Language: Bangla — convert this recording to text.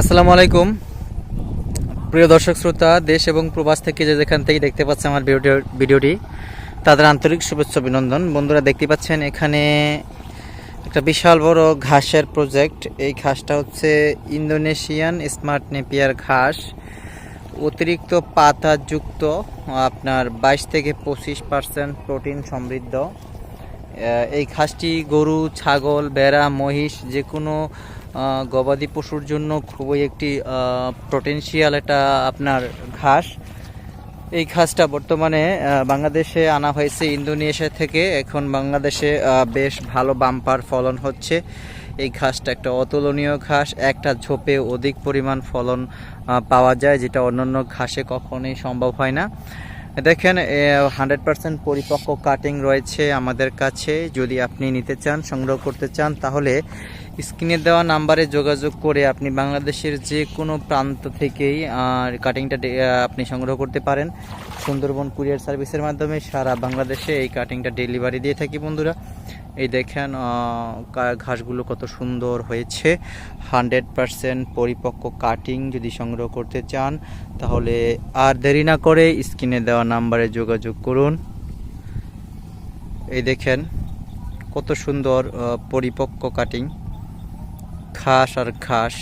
আসসালামু আলাইকুম। প্রিয় দর্শক, শ্রোতা, দেশ এবং প্রবাস থেকে যে যেখান থেকে দেখতে পাচ্ছে আমার ভিডিও ভিডিওটি, তাদের আন্তরিক শুভেচ্ছা, অভিনন্দন। বন্ধুরা, দেখতে পাচ্ছেন এখানে একটা বিশাল বড় ঘাসের প্রজেক্ট এই ঘাসটা হচ্ছে ইন্দোনেশিয়ান স্মার্ট নেপিয়ার ঘাস। অতিরিক্ত পাতাযুক্ত, আপনার বাইশ থেকে পঁচিশ পার্সেন্ট প্রোটিন সমৃদ্ধ। এই ঘাসটি গরু, ছাগল, ভেড়া, মহিষ যে কোনো গবাদি পশুর জন্য খুবই একটি পোটেনশিয়াল একটা আপনার ঘাস। এই ঘাসটা বর্তমানে বাংলাদেশে আনা হয়েছে ইন্দোনেশিয়া থেকে। এখন বাংলাদেশে বেশ ভালো বাম্পার ফলন হচ্ছে। এই ঘাসটা একটা অতুলনীয় ঘাস, একটা ঝোপে অধিক পরিমাণ ফলন পাওয়া যায়, যেটা অন্যান্য ঘাসে কখনোই সম্ভব হয় না। দেখেন হান্ড্রেড পার্সেন্ট পরিপক্ক কাটিং রয়েছে আমাদের কাছে। যদি আপনি নিতে চান, সংগ্রহ করতে চান, তাহলে স্ক্রিনে দেওয়া নাম্বারে যোগাযোগ করে আপনি বাংলাদেশের যে কোনো প্রান্ত থেকেই কাটিংটা আপনি সংগ্রহ করতে পারেন। সুন্দরবন কুরিয়ার সার্ভিসের মাধ্যমে সারা বাংলাদেশে এই কাটিংটা ডেলিভারি দিয়ে থাকি বন্ধুরা। এই দেখেন ঘাসগুলো কত সুন্দর হয়েছে। হান্ড্রেড পারসেন্ট পরিপক্ক কাটিং যদি সংগ্রহ করতে চান, তাহলে আর দেরি না করে স্ক্রিনে দেওয়া নাম্বারে যোগাযোগ করুন। এই দেখেন, কত সুন্দর পরিপক্ক কাটিং। ঘাস আর ঘাস।